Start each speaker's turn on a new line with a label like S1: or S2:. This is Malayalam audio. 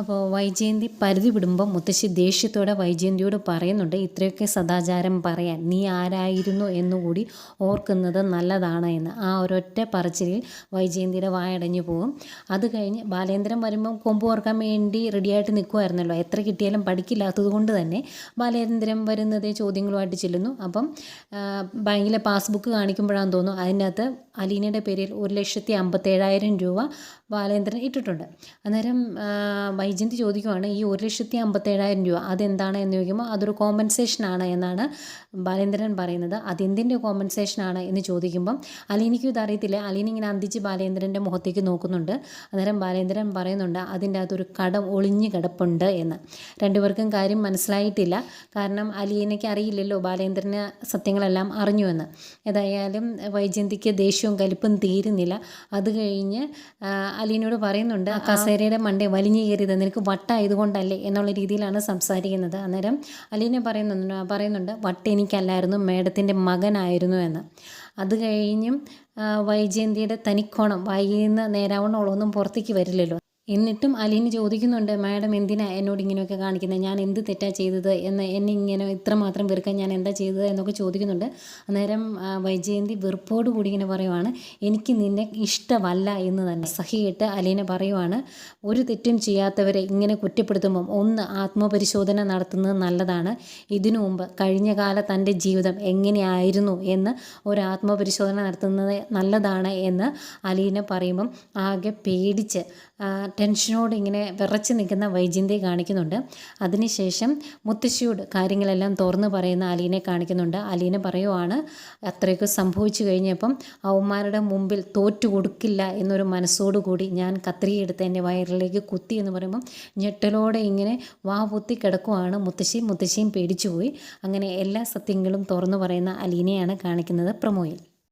S1: അപ്പോൾ വൈജയന്തി പരിധി വിടുമ്പോൾ മുത്തശ്ശി ദേഷ്യത്തോടെ വൈജയന്തിയോട് പറയുന്നുണ്ട് ഇത്രയൊക്കെ സദാചാരം പറയാൻ നീ ആരായിരുന്നു എന്നുകൂടി ഓർക്കുന്നത് നല്ലതാണ് എന്ന്. ആ ഒരൊറ്റ പറച്ചിലിൽ വൈജയന്തിയുടെ വായടഞ്ഞു പോകും. അത് കഴിഞ്ഞ് ബാലേന്ദ്രൻ വരുമ്പോൾ കൊമ്പ് ഓർക്കാൻ വേണ്ടി റെഡിയായിട്ട് നിൽക്കുമായിരുന്നല്ലോ എത്ര കിട്ടിയാലും പഠിക്കില്ലാത്തത് കൊണ്ട് തന്നെ ബാലേന്ദ്രൻ വരുന്നതേ ചോദ്യങ്ങളുമായിട്ട് ചെല്ലുന്നു. അപ്പം ബാങ്കിലെ പാസ്ബുക്ക് കാണിക്കുമ്പോഴാണെന്ന് തോന്നുന്നു അതിനകത്ത് അലീനയുടെ പേരിൽ ഒരു ലക്ഷത്തി അമ്പത്തേഴായിരം രൂപ ബാലേന്ദ്രൻ ഇട്ടിട്ടുണ്ട്. അന്നേരം വൈജയന്തി ചോദിക്കുവാണ് ഈ ഒരു ലക്ഷത്തി അമ്പത്തേഴായിരം രൂപ അതെന്താണ്? എന്ന് ചോദിക്കുമ്പോൾ അതൊരു കോമ്പൻസേഷനാണ് എന്നാണ് ബാലേന്ദ്രൻ പറയുന്നത്. അതെന്തിന്റെ കോമ്പൻസേഷനാണ് എന്ന് ചോദിക്കുമ്പം അലീനിക്കും ഇതറിയത്തില്ല അലീൻ ഇങ്ങനെ അന്തിച്ച് ബാലേന്ദ്രന്റെ മുഖത്തേക്ക് നോക്കുന്നുണ്ട്. അന്നേരം ബാലേന്ദ്രൻ പറയുന്നുണ്ട് അതിന്റെ അകത്തൊരു കടം ഒളിഞ്ഞു കിടപ്പുണ്ട് എന്ന്. രണ്ടുപേർക്കും കാര്യം മനസ്സിലായിട്ടില്ല. കാരണം അലീനയ്ക്ക് അറിയില്ലല്ലോ ബാലേന്ദ്രന് സത്യങ്ങളെല്ലാം അറിഞ്ഞു എന്ന്. ഏതായാലും വൈജയന്തിക്ക് ദേഷ്യവും കലിപ്പും തീരുന്നില്ല. അത് കഴിഞ്ഞ് അലീനോട് പറയുന്നുണ്ട് കസേരയുടെ മണ്ടേ വലിഞ്ഞു കയറിയത് നിനക്ക് വട്ടായതുകൊണ്ടല്ലേ എന്നുള്ള രീതിയിലാണ് സംസാരിക്കുന്നത്. അന്നേരം അലീന പറയുന്നുണ്ട് പറയുന്നുണ്ട് വട്ട് എനിക്കല്ലായിരുന്നു മേഡത്തിന്റെ മകനായിരുന്നു എന്ന്. അത് കഴിഞ്ഞും വൈജയന്തിയുടെ തനിക്കോണം വായിന്ന് നേരാവണ്ണമുള്ളതൊന്നും പുറത്തേക്ക് വരില്ലല്ലോ. എന്നിട്ടും അലീന് ചോദിക്കുന്നുണ്ട് മാഡം എന്തിനാ എന്നോട് ഇങ്ങനെയൊക്കെ കാണിക്കുന്നത് ഞാൻ എന്ത് തെറ്റാ ചെയ്തത്? എന്ന് എന്നെ ഇങ്ങനെ ഇത്രമാത്രം വെറുക്കാൻ ഞാൻ എന്താ ചെയ്തത്? എന്നൊക്കെ ചോദിക്കുന്നുണ്ട്. അന്നേരം വൈജയന്തി വെറുപ്പോട് കൂടി ഇങ്ങനെ പറയുവാണ് എനിക്ക് നിന്നെ ഇഷ്ടമല്ല എന്ന് തന്നെ. സഹിയിട്ട് അലീന പറയുവാണ് ഒരു തെറ്റും ചെയ്യാത്തവരെ ഇങ്ങനെ കുറ്റപ്പെടുത്തുമ്പം ഒന്ന് ആത്മപരിശോധന നടത്തുന്നത് നല്ലതാണ്. ഇതിനു മുമ്പ് കഴിഞ്ഞ കാല തന്റെ ജീവിതം എങ്ങനെയായിരുന്നു എന്ന് ഒരു ആത്മപരിശോധന നടത്തുന്നത് നല്ലതാണ് എന്ന് അലീന പറയുമ്പം ആകെ പേടിച്ച് ടെൻഷനോട് ഇങ്ങനെ വിറച്ച് നിൽക്കുന്ന വൈജിന്തി കാണിക്കുന്നുണ്ട്. അതിനുശേഷം മുത്തശ്ശിയോട് കാര്യങ്ങളെല്ലാം തുറന്നു പറയുന്ന അലീനെ കാണിക്കുന്നുണ്ട്. അലീന പറയുവാണ് അത്രയൊക്കെ സംഭവിച്ചു കഴിഞ്ഞപ്പം അവന്മാരുടെ മുമ്പിൽ തോറ്റു കൊടുക്കില്ല എന്നൊരു മനസ്സോടുകൂടി ഞാൻ കത്രിയെടുത്ത് എന്റെ വയറിലേക്ക് കുത്തി എന്ന് പറയുമ്പം ഞെട്ടലോടെ ഇങ്ങനെ വാ പൊത്തി കിടക്കുവാണ് മുത്തശ്ശി. മുത്തശ്ശിയും പേടിച്ചുപോയി അങ്ങനെ എല്ലാ സത്യങ്ങളും തുറന്നു പറയുന്ന അലീനയാണ് കാണിക്കുന്നത് പ്രമോയിൽ.